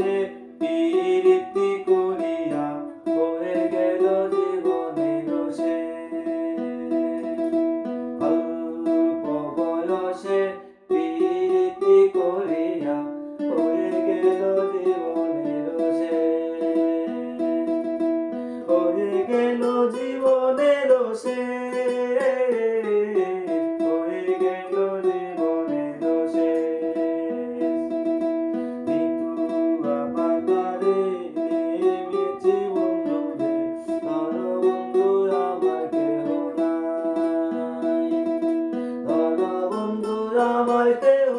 বসে পিরিতি করিয়া হয়ে গেল জীবনে রসে অল্প বয়সে পিরিতি করিয়া হয়ে গেল জীবনে রসে হয়ে গেল জীবনে রসে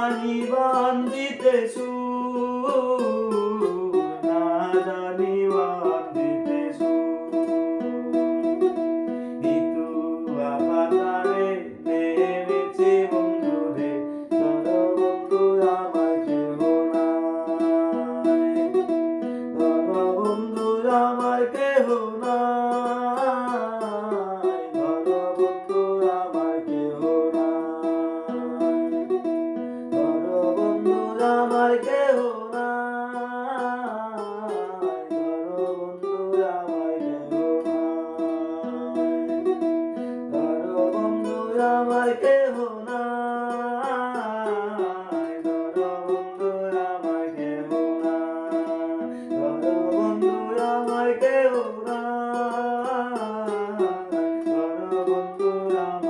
জানিবান দিতে সুর আমার কেহ না কেউ না বন্ধু আমার